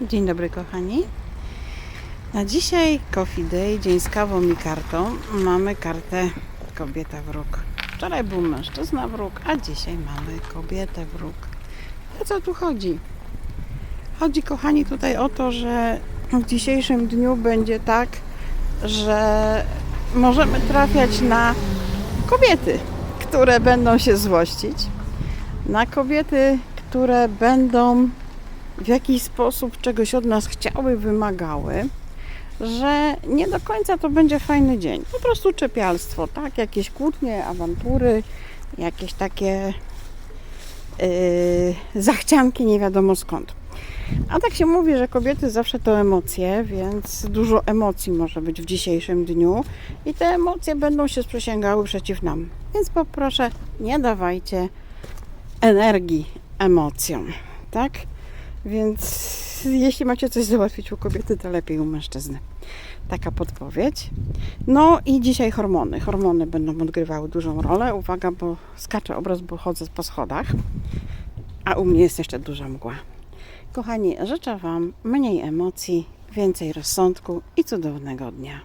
Dzień dobry kochani. Na dzisiaj Coffee Day, dzień z kawą i kartą. Mamy kartę kobieta wróg. Wczoraj był mężczyzna wróg, a dzisiaj mamy kobietę wróg. O co tu chodzi? Chodzi kochani tutaj o to, że w dzisiejszym dniu będzie tak, że możemy trafiać na kobiety, które będą się złościć, na kobiety, które będą w jakiś sposób czegoś od nas chciały, wymagały, że nie do końca to będzie fajny dzień. Po prostu czepialstwo, tak? Jakieś kłótnie, awantury, jakieś takie yy, zachcianki nie wiadomo skąd. A tak się mówi, że kobiety zawsze to emocje, więc dużo emocji może być w dzisiejszym dniu i te emocje będą się sprzysięgały przeciw nam. Więc poproszę, nie dawajcie energii emocjom, tak? Więc jeśli macie coś załatwić u kobiety, to lepiej u mężczyzny. Taka podpowiedź. No i dzisiaj hormony. Hormony będą odgrywały dużą rolę. Uwaga, bo skacze obraz, bo chodzę po schodach. A u mnie jest jeszcze duża mgła. Kochani, życzę Wam mniej emocji, więcej rozsądku i cudownego dnia.